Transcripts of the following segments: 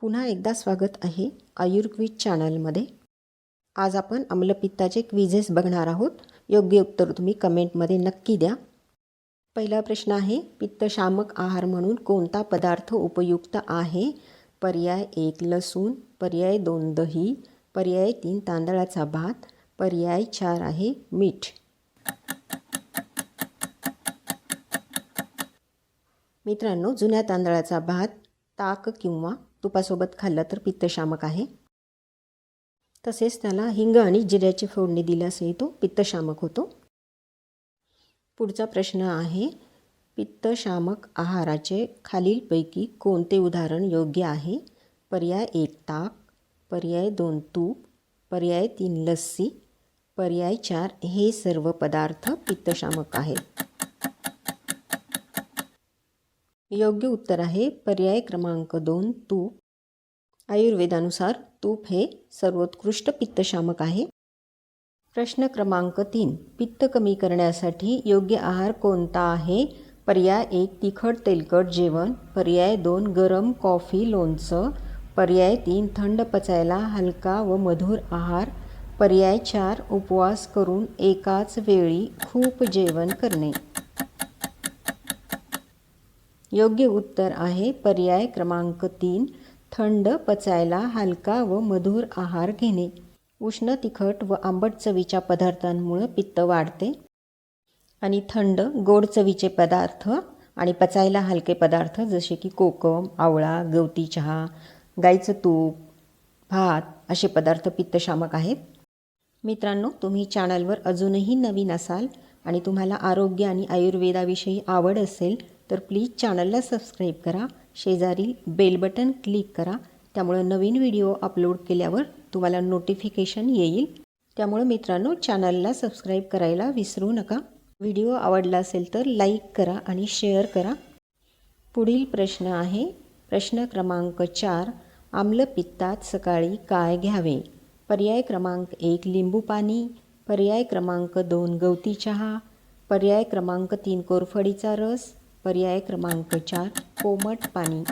पुन्हा एकदा स्वागत आहे आयुर्वेद चॅनलमध्ये. आज आपण आम्लपित्ताचे क्विझेस बघणार आहोत. योग्य उत्तर तुम्ही कमेंटमध्ये नक्की द्या. पहिला प्रश्न आहे पित्तशामक आहार म्हणून कोणता पदार्थ उपयुक्त आहे? पर्याय एक लसूण. पर्याय दोन दही. पर्याय तीन तांदळाचा भात. पर्याय चार आहे मीठ. मित्रांनो जुन्या तांदळाचा भात ताक किंवा तुपासोबत खाल्लं तर पित्तशामक आहे. तसेच त्याला हिंग आणि जिऱ्याची फोडणी दिल्यासही तो पित्तशामक होतो. पुढचा प्रश्न आहे पित्तशामक आहाराचे खालीलपैकी कोणते उदाहरण योग्य आहे? पर्याय एक ताक पर्याय दोन तूप पर्याय तीन लस्सी पर्याय चार हे सर्व पदार्थ पित्तशामक आहेत. योग्य उत्तर आहे. पर्याय क्रमांक दोन तूप. आयुर्वेदानुसार तूप हे सर्वोत्कृष्ट पित्तशामक आहे. प्रश्न क्रमांक तीन पित्त कमी करण्यासाठी योग्य आहार कोणता आहे? पर्याय एक तिखट तेलकट जेवण. पर्याय दोन गरम कॉफी लोणचं. पर्याय तीन थंड पचायला हलका व मधुर आहार. पर्याय चार उपवास करून एकाच वेळी खूप जेवण करणे. योग्य उत्तर आहे. पर्याय क्रमांक तीन. थंड पचायला हलका व मधुर आहार घेणे. उष्ण तिखट व आंबट चवीच्या पदार्थांमुळं पित्त वाढते. आणि थंड गोड चवीचे पदार्थ आणि पचायला हलके पदार्थ जसे की कोकम आवळा गवती चहा गाईचं तूप भात असे पदार्थ पित्तशामक आहेत. मित्रांनो तुम्ही चॅनलवर अजूनही नवीन असाल आणि तुम्हाला आरोग्य आणि आयुर्वेदाविषयी आवड असेल तर प्लीज चॅनलला सबस्क्राईब करा. शेजारी बेल बटन क्लिक करा. त्यामुळं नवीन व्हिडिओ अपलोड केल्यावर तुम्हाला नोटिफिकेशन येईल. त्यामुळं मित्रांनो चॅनलला सबस्क्राईब करायला विसरू नका. व्हिडिओ आवडला असेल तर लाईक करा आणि शेअर करा. पुढील प्रश्न आहे. प्रश्न क्रमांक चार आम्लपित्तात सकाळी काय घ्यावे? पर्याय क्रमांक एक लिंबू पाणी. पर्याय क्रमांक दोन गवती चहा. पर्याय क्रमांक तीन कोरफडीचा रस. पर्याय क्रमांक चार कोमट पाणी.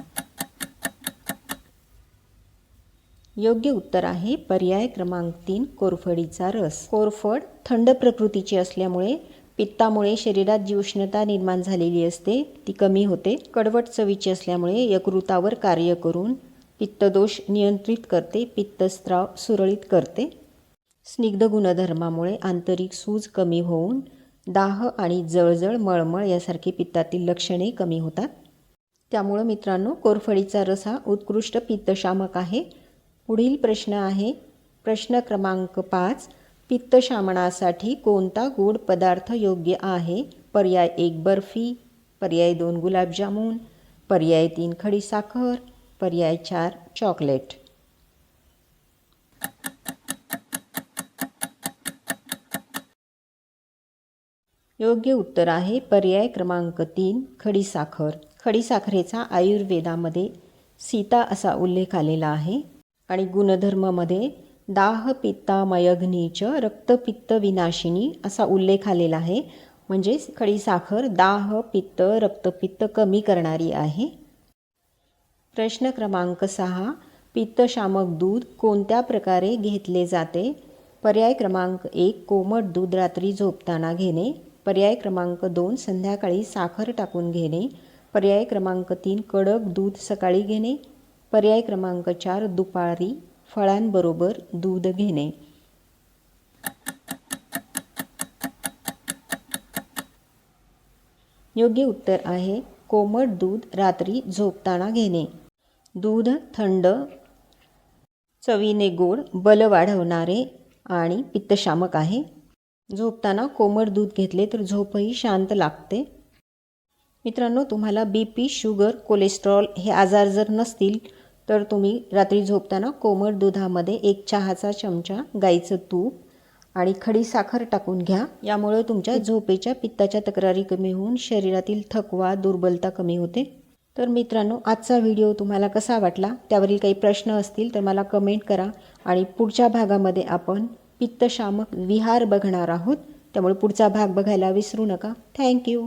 योग्य उत्तर आहे पर्याय क्रमांक तीन कोरफडीचा रस. कोरफड थंड प्रकृतीची असल्यामुळे पित्तामुळे शरीरात जी उष्णता निर्माण झालेली असते ती कमी होते. कडवट चवीची असल्यामुळे यकृतावर कार्य करून पित्तदोष नियंत्रित करते पित्तस्त्राव सुरळीत करते. स्निग्ध गुणधर्मामुळे आंतरिक सूज कमी होऊन दाह आणि जळजळ मळमळ यासारखी पित्तातील लक्षणे कमी होतात. त्यामुळं मित्रांनो कोरफडीचा रस हा उत्कृष्ट पित्तशामक आहे. पुढील प्रश्न आहे प्रश्न क्रमांक पाच पित्तशामनासाठी कोणता गोड पदार्थ योग्य आहे? पर्याय एक बर्फी पर्याय दोन गुलाबजामून पर्याय तीन खडीसाखर पर्याय चार चॉकलेट. योग्य उत्तर आहे. पर्याय क्रमांक तीन खडीसाखर खडीसाखरेचा आयुर्वेदामध्ये सीता असा उल्लेख आलेला आहे. आणि गुणधर्मामध्ये दाह पित्तामयग्नीच रक्तपित्त विनाशिनी असा उल्लेख आलेला आहे. म्हणजेच खडीसाखर दाह पित्त रक्तपित्त कमी करणारी आहे. प्रश्न क्रमांक सहा पित्तशामक दूध कोणत्या प्रकारे घेतले जाते? पर्याय क्रमांक एक कोमट दूध रात्री झोपताना घेणे. पर्याय क्रमांक दोन संध्याकाळी साखर टाकून घेणे पर्याय क्रमांक तीन कडक दूध सकाळी घेणे पर्याय क्रमांक चार दुपारी फळांबरोबर दूध घेणे. योग्य उत्तर आहे कोमट दूध रात्री झोपताना घेणे. दूध थंड चवीने गोड बल वाढवणारे आणि पित्तशामक आहे. झोपताना कोमट दूध घेतले तर झोपही शांत लागते. मित्रांनो तुम्हाला बी पी शुगर कोलेस्ट्रॉल हे आजार जर नसतील तर तुम्ही रात्री झोपताना कोमट दुधामध्ये एक चहाचा चमचा गाईचं तूप आणि खडी साखर टाकून घ्या. यामुळे तुमच्या झोपेच्या पित्ताच्या तक्रारी कमी होऊन शरीरातील थकवा दुर्बलता कमी होते. तर मित्रांनो आजचा व्हिडिओ तुम्हाला कसा वाटला? त्यावरील काही प्रश्न असतील तर मला कमेंट करा आणि पुढच्या भागामध्ये आपण पित्तशामक विहार बघणार आहोत. त्यामुळे पुढचा भाग बघायला विसरू नका. थँक्यू